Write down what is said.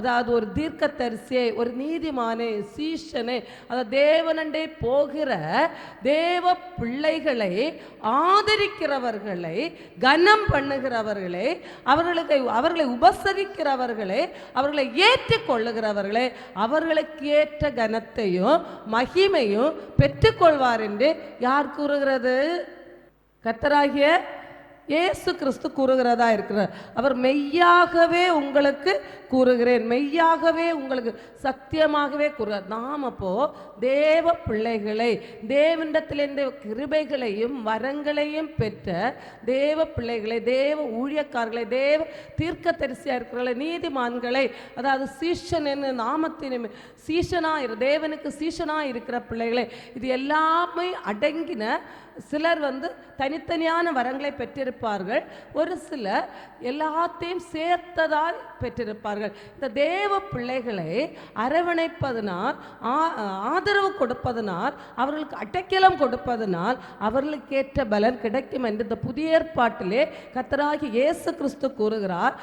அதாவது ஒரு தீர்க்கத்தரிசியை ஒரு நீதிமானே சீஷனே அதாவது தேவனண்டே போகிற தேவ பிள்ளைகளை ஆதரிக்கிறவர்களை கனம் பண்ணுகிறவர்களை அவர்களுக்கு அவர்களை உபசரிக்கிறவர்களை அவர்களை ஏற்றுக்கொள்ளுகிறவர்களை அவர்களுக்கு ஏற்ற கனத்தையும் மகிமையும் பெற்றுக்கொள்வார் என்று யார் கூறுகிறது? கத்தராகிய இயேசு கிறிஸ்து கூறுகிறதா இருக்கிறார். அவர் மெய்யாகவே உங்களுக்கு கூறுகிறேன். மெய்யாகவே உங்களுக்கு சத்தியமாகவே கூறுகிறார். நாம் அப்போ தேவ பிள்ளைகளை தேவனிடத்திலிருந்து கிருபைகளையும் வரங்களையும் பெற்ற தேவ பிள்ளைகளை தேவ ஊழியக்காரர்களை தேவ தீர்க்கதரிசியாக இருக்கிறவர்களை நீதிமான்களை அதாவது சீஷன் என்ன நாமத்தின் சீஷனா இரு தேவனுக்கு சீஷனா இருக்கிற பிள்ளைகளை இது எல்லாமே அடங்கின சிலர் வந்து தனித்தனியான வரங்களை பெற்றிருப்பார்கள். ஒரு சிலர் எல்லாத்தையும் சேர்த்ததாய் பெற்றிருப்பார்கள். இந்த தேவ பிள்ளைகளை அரவணைப்பதனால் ஆதரவு கொடுப்பதனால் அவர்களுக்கு அடைக்கலம் கொடுப்பதனால் அவர்களுக்கேற்ற பலன் கிடைக்கும் என்று இந்த புதிய ஏற்பாட்டிலே கத்தராகி இயேசு கிறிஸ்து கூறுகிறார்.